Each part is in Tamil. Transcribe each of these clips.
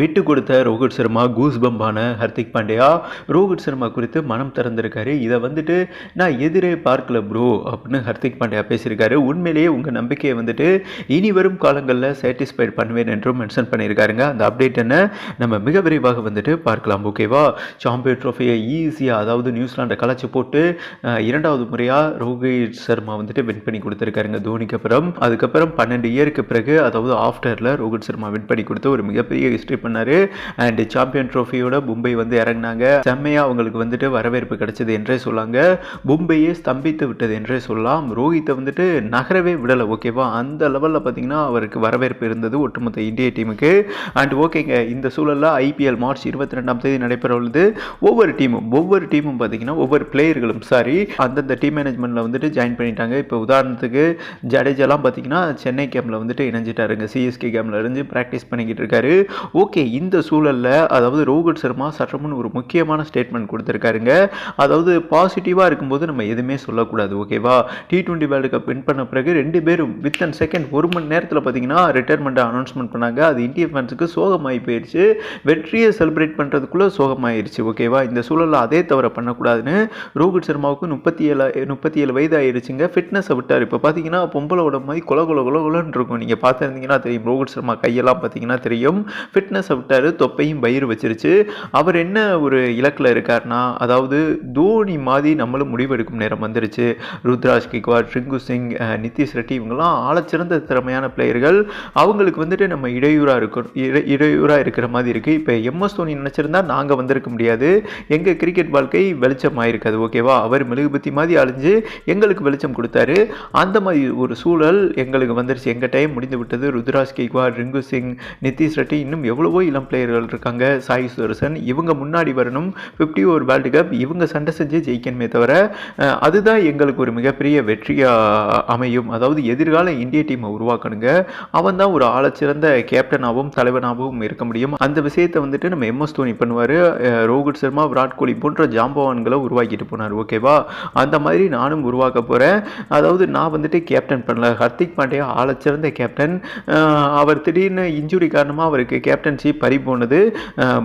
விட்டு கொடுத்த ரோஹித் சர்மா கூஸ் பம்பான ஹர்திக் பாண்டியா. ரோஹித் சர்மா குறித்து மனம் திறந்திருக்காரு. இதை வந்துட்டு நான் எதிரே பார்க்கல ப்ரோ அப்படின்னு ஹர்திக் பாண்டியா பேசியிருக்காரு. உண்மையிலேயே உங்கள் நம்பிக்கையை வந்துட்டு இனி வரும் காலங்களில் சாட்டிஸ்ஃபைட் பண்ணுவேன் என்றும் மென்ஷன் பண்ணியிருக்காருங்க. அந்த அப்டேட் என்ன? நம்ம மிக விரைவாக வந்துட்டு பார்க்கலாம் ஓகேவா சாம்பியன் ட்ரோஃபியை ஈஸியாக அதாவது நியூசிலாண்டை கலைச்சி போட்டு இரண்டாவது முறையாக ரோஹித் சர்மா வந்துட்டு வின் பண்ணி கொடுத்துருக்காருங்க தோனிக்கு அப்புறம். அதுக்கப்புறம் பன்னெண்டு இயருக்கு பிறகு அதாவது ஆஃப்டரில் ரோஹித் சர்மா வின் பண்ணி கொடுத்து ஒரு மிகப்பெரிய ஹிஸ்ட்ரி பண்ணார். அண்ட் சாம்பியன் ட்ரோஃபியோட மும்பை வந்து இறங்கினாங்க. செம்மையாக அவங்களுக்கு வந்துட்டு வரவேற்பு கிடைச்சது என்றே சொல்லாங்க. மும்பையே ஸ்தம்பித்து விட்டது என்றே சொல்லலாம். ரோஹித்தை வந்துட்டு நகரவே விடலை ஓகேவா அந்த லெவலில் பார்த்தீங்கன்னா அவருக்கு வரவேற்பு இருந்தது ஒட்டுமொத்த இந்திய டீமுக்கு அண்ட் ஓகேங்க இந்த சூழலில் ஐபிஎல் மார்ச் இருபத்தி ரெண்டாம் தேதி நடைபெற உள்ளது. ஒவ்வொரு டீமும் ஒவ்வொரு டீமும் பார்த்தீங்கன்னா ஒவ்வொரு பிளேயர்களும் சாரி அந்தந்த டீம் மேனேஜ்மெண்ட்டில் வந்துட்டு ஜாயின் பண்ணிட்டாங்க. இப்போ உதாரணத்துக்கு ஜடேஜாலாம் பார்த்தீங்கன்னா சென்னை கேமில் வந்துட்டு இணைஞ்சிட்டாருங்க. சிஎஸ்கே கேமில் இருந்து ப்ராக்டிஸ் பண்ணிக்கிட்டு இருக்காரு. ஓகே இந்த சூழலில் அதாவது ரோஹித் சர்மா சற்றமுன் ஒரு முக்கியமான ஸ்டேட்மெண்ட் கொடுத்துருக்காருங்க. அதாவது பாசிட்டிவாக இருக்கும்போது நம்ம எதுவுமே சொல்லக்கூடாது ஓகேவா? T twenty world cup win பண்ண பிறகு ரெண்டு பேரும் வித் அண்ட் செகண்ட் ஒரு மணி நேரத்தில் பார்த்தீங்கன்னா ரிட்டையர்மெண்ட்டை அனௌன்ஸ்மெண்ட் பண்ணாங்க. அது இந்திய ஃபேன்ஸுக்கு சோகமாகி போயிடுச்சு வெற்றியை செலிப்ரேட் பண்ணுறதுக்குள்ளே சோகமாயிருச்சு ஓகேவா? இந்த சூழலில் அதே தவிர பண்ணக்கூடாதுன்னு ரோஹித் சர்மாவுக்கு முப்பத்தி ஏழு முப்பத்தி ஏழு வயது ஆயிடுச்சுங்க ஃபிட்னஸை விட்டார். இப்போ பார்த்தீங்கன்னா பொம்பளை உடம்பு மாதிரி கொல கொல கொல கொலன்னு இருக்கும். நீங்கள் பார்த்துருந்தீங்கன்னா தெரியும். ரோஹித் சர்மா கையெல்லாம் பார்த்தீங்கன்னா தெரியும். ஃபிட்னஸ் விட்டார் தொப்பையும் பயிர் வச்சிருச்சு. அவர் என்ன ஒரு இலக்கில் இருக்காருன்னா அதாவது தோனி மாதிரி நம்மளும் முடிவெடுக்கும் நேரம் வந்துருச்சு. ருத்ராஜ் கிக்வார் ரிங்கு சிங் நிதிஷ் ரெட்டி இவங்கெல்லாம் ஆழச்சிறந்த திறமையான பிளேயர்கள் அவங்களுக்கு வந்துட்டு நம்ம இடையூறாக இருக்கணும். இட இடையூறாக இருக்கிற மாதிரி இருக்குது இப்போ எம்எஸ் தோனி நினச்சிருந்தா நாங்கள் வந்திருக்க முடியாது. எங்கள் கிரிக்கெட் வாழ்க்கை வெளிச்சமாயிருக்காது ஓகேவா? அவர் மெழுகுபத்தி மாதிரி அழிஞ்சு எங்களுக்கு வெளிச்சம் கொடுத்தாரு. அந்த மாதிரி ஒரு சூழல் எங்களுக்கு வந்துருச்சு. எங்கள் டைம் முடிந்து விட்டது. ருத்ராஜ் கேக்வாட் ரிங்கு சிங் நிதிஷ் ரெட்டி இன்னும் எவ்வளோ எவ்வளவோ இளம் பிளேயர்கள் இருக்காங்க. சாய் சுதர்சன் இவங்க முன்னாடி வரணும். ஃபிஃப்டி ஓவர் வேர்ல்டு கப் இவங்க சண்டை செஞ்சு ஜெயிக்கணுமே தவிர அதுதான் எங்களுக்கு ஒரு மிகப்பெரிய வெற்றியாக அமையும். அதாவது எதிர்கால இந்திய டீமை உருவாக்கணுங்க. அவன் தான் ஒரு ஆழச்சிறந்த கேப்டனாகவும் தலைவனாகவும் இருக்க முடியும். அந்த விஷயத்தை வந்துட்டு நம்ம எம்எஸ் தோனி பண்ணுவார். ரோஹித் சர்மா விராட் கோலி போன்ற ஜாம்பவான்களை உருவாக்கிட்டு போனார். ஓகேவா அந்த மாதிரி நானும் உருவாக்க போகிறேன் அதாவது நான் வந்துட்டு கேப்டன் பண்ணல. ஹர்திக் பாண்டியா ஆழச்சிறந்த கேப்டன் அவர் திடீர்னு இன்ஜுரி காரணமாக அவருக்கு கேப்டன் கேப்டன்ஷிப் பறி போனது.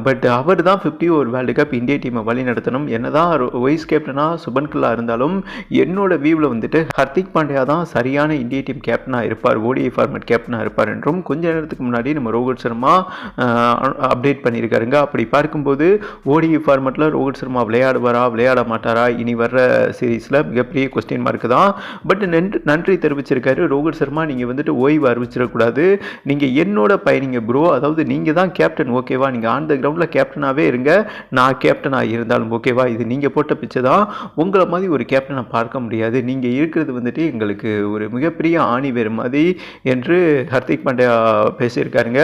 பட் அவர் தான் ஃபிஃப்டி ஓவர் வேர்ல்டு கப் இந்திய டீமை வழி நடத்தணும். என்னதான் வைஸ் கேப்டனாக சுபன்குல்லா இருந்தாலும் என்னோட வியூவில் வந்துட்டு ஹர்திக் பாண்டியா தான் சரியான இந்திய டீம் கேப்டனாக இருப்பார். ஓடிஐ ஃபார்மேட் கேப்டனாக இருப்பார் என்றும் கொஞ்ச நேரத்துக்கு முன்னாடி நம்ம ரோஹித் சர்மா அப்டேட் பண்ணியிருக்காருங்க. அப்படி பார்க்கும்போது ஓடிஐ ஃபார்மேட்டில் ரோஹித் சர்மா விளையாடுவாரா விளையாட மாட்டாரா? இனி வர்ற சீரீஸில் மிகப்பெரிய கொஸ்டின் மார்க் தான். பட் நன்றி நன்றி தெரிவிச்சிருக்காரு. ரோஹித் சர்மா நீங்கள் வந்துட்டு ஓய்வு அறிவிச்சிடக்கூடாது. நீங்கள் என்னோட பயணிங்க ப்ரோ அதாவது நீங்கள் தான் கேப்டன் ஓகேவா? நீங்கள் ஆன் த கிரவுண்டில் கேப்டனாகவே இருங்க. நான் கேப்டனாக இருந்தாலும் ஓகேவா? இது நீங்கள் போட்ட பிச்சை தான். உங்களை மாதிரி ஒரு கேப்டனை பார்க்க முடியாது. நீங்கள் இருக்கிறது வந்துட்டு எங்களுக்கு ஒரு மிகப்பெரிய ஆணி வேறு மாதிரி என்று ஹர்திக் பாண்டியா பேசியிருக்காருங்க.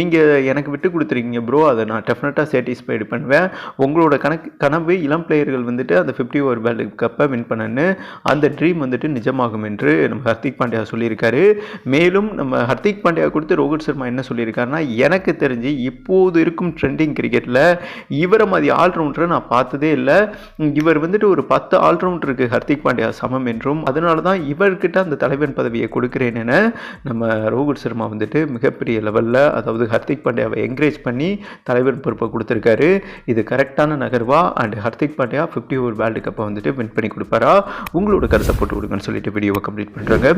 நீங்கள் எனக்கு விட்டு கொடுத்துருக்கீங்க ப்ரோ அதை நான் டெஃபினட்டாக சேட்டிஸ்ஃபைடு பண்ணுவேன். உங்களோட கணக்கு கனவு இளம் பிளேயர்கள் வந்துட்டு அந்த ஃபிஃப்டி ஓவர் வேர்ல்டு கப்பை வின் பண்ணன்னு அந்த ட்ரீம் வந்துட்டு நிஜமாகும் என்று நம்ம ஹர்திக் பாண்டியா சொல்லியிருக்காரு. மேலும் நம்ம ஹர்திக் பாண்டியா கொடுத்து ரோஹித் சர்மா என்ன சொல்லியிருக்காருன்னா எனக்கு தெரிஞ்சு இப்போது இருக்கும் ட்ரெண்டிங் கிரிக்கெட்டில் இவரை மாதிரி ஆல்ரவுண்டரை நான் பார்த்ததே இல்லை. இவர் வந்துட்டு ஒரு பத்து ஆல்ரவுண்டருக்கு ஹர்திக் பாண்டியா சமம் என்றும் அதனால தான் இவர்கிட்ட அந்த தலைவன் பதவியை கொடுக்குறேன் என நம்ம ரோஹித் சர்மா வந்துட்டு மிகப்பெரிய லெவலில் அதாவது ஹர்திக் பாண்டியாவை என்கரேஜ் பண்ணி தலைவன் பொறுப்பை கொடுத்துருக்காரு. இது கரெக்டான நகர்வா? And Hardik Pandya fifty over world கப்பை வந்துட்டு வின் பண்ணி கொடுப்பாரா? உங்களோட கருத்தை போட்டு கொடுங்கன்னு சொல்லிட்டு வீடியோவை கம்ப்ளீட் பண்ணுறாங்க